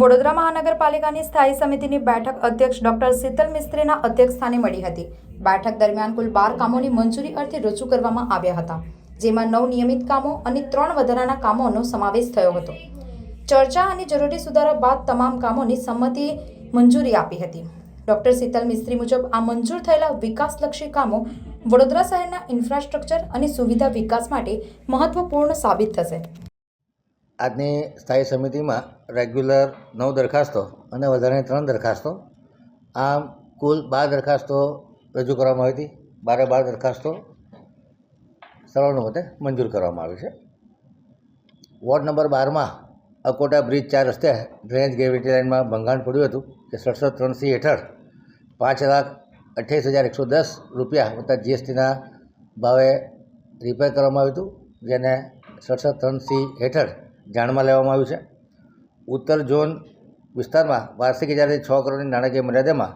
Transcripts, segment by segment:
વડોદરા મહાનગરપાલિકાની સ્થાયી સમિતિની બેઠક અધ્યક્ષ ડોક્ટર શીતલ મિસ્ત્રીના અધ્યક્ષસ્થાને મળી હતી. બેઠક દરમિયાન કુલ બાર કામોની મંજૂરી અર્થે રજૂ કરવામાં આવ્યા હતા, જેમાં નવ નિયમિત કામો અને ત્રણ વધારાના કામોનો સમાવેશ થયો હતો. ચર્ચા અને જરૂરી સુધારા બાદ તમામ કામોની સંમતિ મંજૂરી આપી હતી. ડોક્ટર શીતલ મિસ્ત્રી મુજબ આ મંજૂર થયેલા વિકાસલક્ષી કામો વડોદરા શહેરના ઇન્ફ્રાસ્ટ્રક્ચર અને સુવિધા વિકાસ માટે મહત્વપૂર્ણ સાબિત થશે. આજની સ્થાયી સમિતિમાં રેગ્યુલર નવ દરખાસ્તો અને વધારાની ત્રણ દરખાસ્તો. આમ કુલ બાર દરખાસ્તો રજૂ કરવામાં આવી હતી. બારે બાર દરખાસ્તો સર્વાનુમતે મંજૂર કરવામાં આવી છે. વોર્ડ નંબર બારમાં અકોટા બ્રિજ ચાર રસ્તે ડ્રેનેજ ગેવિટી લાઇનમાં ભંગાણ પડ્યું હતું કે સડસઠ ત્રણ સી હેઠળ પાંચ લાખ અઠ્યાવીસ હજાર એકસો દસ રૂપિયા વત્તા જીએસટીના ભાવે રિપેર કરવામાં આવ્યું હતું, જેને સડસઠ ત્રણ સી હેઠળ જાણમાં લેવામાં આવ્યું છે. ઉત્તર ઝોન વિસ્તારમાં વાર્ષિક હજારથી છ કરોડની નાણાકીય મર્યાદામાં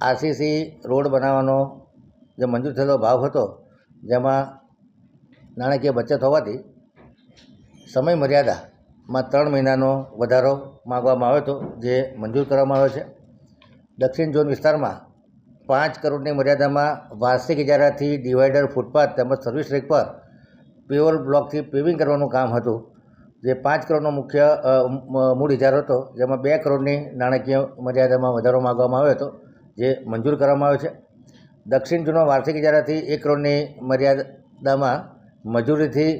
આરસીસી રોડ બનાવવાનો જે મંજૂર થયેલો ભાવ હતો, જેમાં નાણાકીય બચત હોવાથી સમય મર્યાદામાં ત્રણ મહિનાનો વધારો માગવામાં આવ્યો હતો, જે મંજૂર કરવામાં આવ્યો છે. દક્ષિણ ઝોન વિસ્તારમાં પાંચ કરોડની મર્યાદામાં વાર્ષિક ઇજારાથી ડિવાઈડર ફૂટપાથ તેમજ સર્વિસ રેક પર પેવર બ્લોકથી પેવિંગ કરવાનું કામ હતું. જે પાંચ કરોડનો મુખ્ય મૂળ ઇજારો હતો, જેમાં બે કરોડની નાણાકીય મર્યાદામાં વધારો માગવામાં આવ્યો હતો, જે મંજૂર કરવામાં આવ્યો છે. દક્ષિણ જૂનો વાર્ષિક ઇજારાથી એક કરોડની મર્યાદામાં મજૂરીથી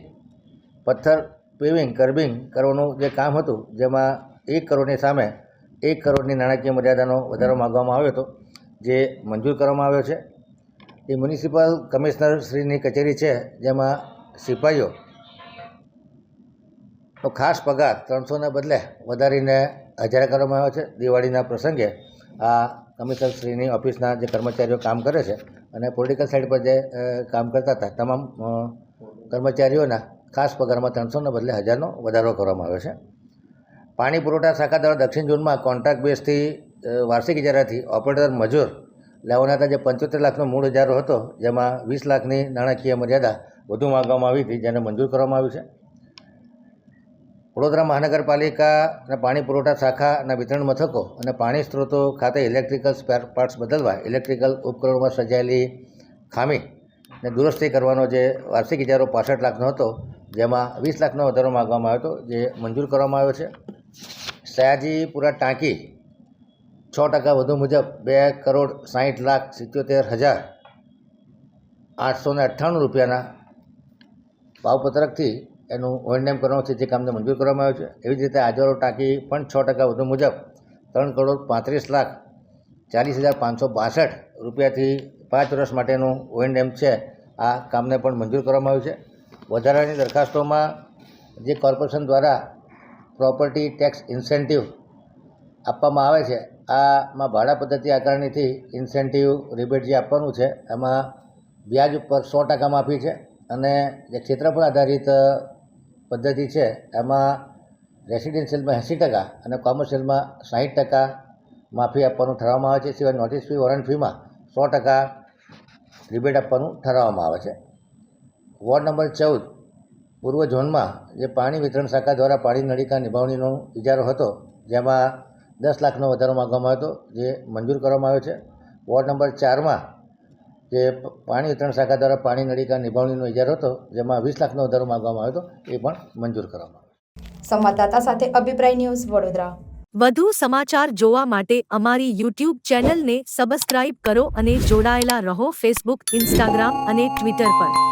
પથ્થર પેવિંગ, કર્બિંગ કરવાનું જે કામ હતું, જેમાં એક કરોડની સામે એક કરોડની નાણાકીય મર્યાદાનો વધારો માગવામાં આવ્યો હતો, જે મંજૂર કરવામાં આવ્યો છે. એ મ્યુનિસિપલ કમિશનર શ્રીની કચેરી છે, જેમાં સિપાહીઓ નો ખાસ પગાર ત્રણસોને બદલે વધારીને હજાર કરવામાં આવ્યો છે. દિવાળીના પ્રસંગે આ કમિશનરશ્રીની ઓફિસના જે કર્મચારીઓ કામ કરે છે અને પોલિટિકલ સાઇડ પર જે કામ કરતા હતા, તમામ કર્મચારીઓના ખાસ પગારમાં ત્રણસોને બદલે હજારનો વધારો કરવામાં આવ્યો છે. પાણી પુરવઠા શાખા દ્વારા દક્ષિણ ઝોનમાં કોન્ટ્રાક્ટ બેઝથી વાર્ષિક ઇજારાથી ઓપરેટર મજૂર લેવાના હતા. જે પંચોતેર લાખનો મૂળ ઇજારો હતો, જેમાં વીસ લાખની નાણાકીય મર્યાદા વધુ માગવામાં આવી હતી, જેને મંજૂર કરવામાં આવ્યું છે. વડોદરા મહાનગરપાલિકાના પાણી પુરવઠા શાખાના વિતરણ મથકો અને પાણી સ્ત્રોતો ખાતે ઇલેક્ટ્રિકલ સ્પેર પાર્ટ્સ બદલવા ઇલેક્ટ્રિકલ ઉપકરણોમાં સર્જાયેલી ખામી ને દુરસ્તી કરવાનો જે વાર્ષિક ઇજારો પાસઠ લાખનો હતો, જેમાં વીસ લાખનો વધારો માગવામાં આવ્યો હતો, જે મંજૂર કરવામાં આવ્યો છે. સયાજીપુરા ટાંકી છ ટકા વધુ મુજબ બે કરોડ સાહીઠ લાખ સિત્યોતેર હજાર આઠસો અઠ્ઠાણું રૂપિયાના ભાવપત્રકથી એનું ઓએનએમ કરવાનું છે, જે કામને મંજૂર કરવામાં આવ્યું છે. એવી જ રીતે આજારો ટાંકી પણ છ ટકા વધુ મુજબ ત્રણ કરોડ પાંત્રીસ લાખ ચાલીસ હજાર પાંચસો બાસઠ રૂપિયાથી પાંચ વર્ષ માટેનું ઓએનએમ છે, આ કામને પણ મંજૂર કરવામાં આવ્યું છે. વધારાની દરખાસ્તોમાં જે કોર્પોરેશન દ્વારા પ્રોપર્ટી ટેક્સ ઇન્સેન્ટિવ આપવામાં આવે છે, આમાં ભાડા પદ્ધતિ આકારણીથી ઇન્સેન્ટિવ રિબેટ જે આપવાનું છે, એમાં વ્યાજ ઉપર સો ટકા માફી છે અને જે ક્ષેત્રફળ આધારિત પદ્ધતિ છે, એમાં રેસિડેન્શિયલમાં એંસી ટકા અને કોમર્શિયલમાં સાહીઠ ટકા માફી આપવાનું ઠરાવવામાં આવે છે, સિવાય નોટિસ ફી, વોરંટ ફીમાં સો ટકા રિબેટ આપવાનું ઠરાવવામાં આવે છે. વોર્ડ નંબર ચૌદ, પૂર્વ ઝોનમાં જે પાણી વિતરણ શાખા દ્વારા પાણી નળિકા નિભાવણીનો ઇજારો હતો, જેમાં દસ લાખનો વધારો માગવામાં હતો, જે મંજૂર કરવામાં આવ્યો છે. વોર્ડ નંબર ચારમાં જે પાણી વિતરણ શાખા દ્વારા પાણી નળિકા નિભાવણીનો ઇજારો હતો જેમાં વીસ લાખનો વધારો માગવામાં આવ્યો હતો એ પણ મંજૂર કરવામાં આવ્યો. સંવાદદાતા સાથે અભિપ્રાય ન્યૂઝ વડોદરા. વધુ સમાચાર જોવા માટે અમારી યુટ્યુબ ચેનલને સબસ્ક્રાઇબ કરો અને જોડાયેલા રહો ફેસબુક ઇન્સ્ટાગ્રામ અને ટ્વિટર પર.